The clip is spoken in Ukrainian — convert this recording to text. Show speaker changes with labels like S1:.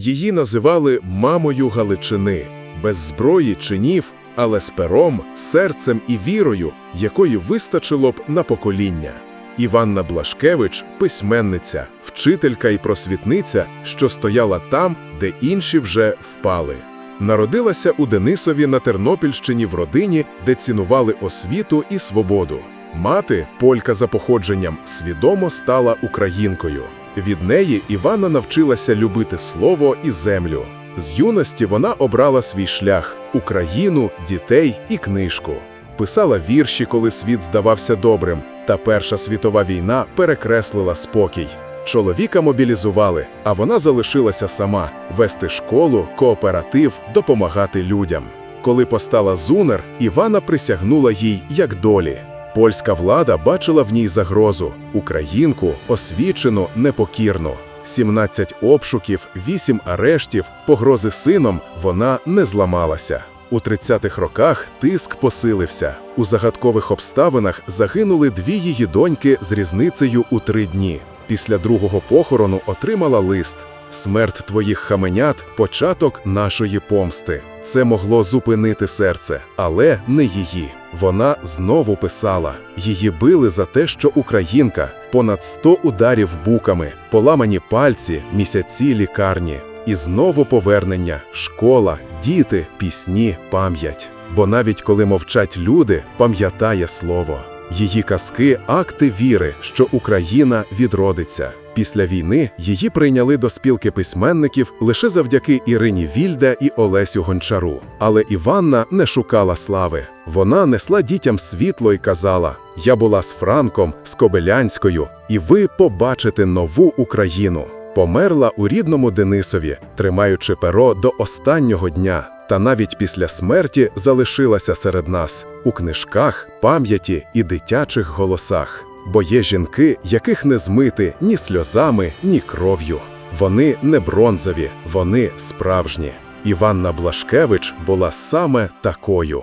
S1: Її називали мамою Галичини, без зброї чинів, але з пером, серцем і вірою, якої вистачило б на покоління. Іванна Блашкевич письменниця, вчителька і просвітниця, що стояла там, де інші вже впали. Народилася у Денисові на Тернопільщині в родині, де цінували освіту і свободу. Мати, полька за походженням, свідомо стала українкою. Від неї Іванна навчилася любити слово і землю. З юності вона обрала свій шлях Україну, дітей і книжку. Писала вірші, коли світ здавався добрим, та Перша світова війна перекреслила спокій. Чоловіка мобілізували, а вона залишилася сама вести школу, кооператив, допомагати людям. Коли постала Зунер, Івана присягнула їй як долі. Польська влада бачила в ній загрозу українку, освічену, непокірну. 17 обшуків, 8 арештів, погрози сином вона не зламалася. У 30-х роках тиск посилився. У загадкових обставинах загинули дві її доньки з різницею у три дні. Після другого похорону отримала лист. Смерть твоїх хаменят початок нашої помсти. Це могло зупинити серце, але не її. Вона знову писала. Її били за те, що українка, понад 100 ударів буками, поламані пальці, місяці лікарні. І знову повернення, школа, діти, пісні, пам'ять. Бо навіть коли мовчать люди, пам'ятає слово. Її казки акти віри, що Україна відродиться. Після війни її прийняли до спілки письменників лише завдяки Ірині Вільде і Олесю Гончару. Але Іванна не шукала слави. Вона несла дітям світло і казала: Я була з Франком, з Кобилянською, і ви побачите нову Україну. Померла у рідному Денисові, тримаючи перо до останнього дня, та навіть після смерті залишилася серед нас у книжках, пам'яті і дитячих голосах. Бо є жінки, яких не змити ні сльозами, ні кров'ю. Вони не бронзові, вони справжні. Іванна Блашкевич була саме такою.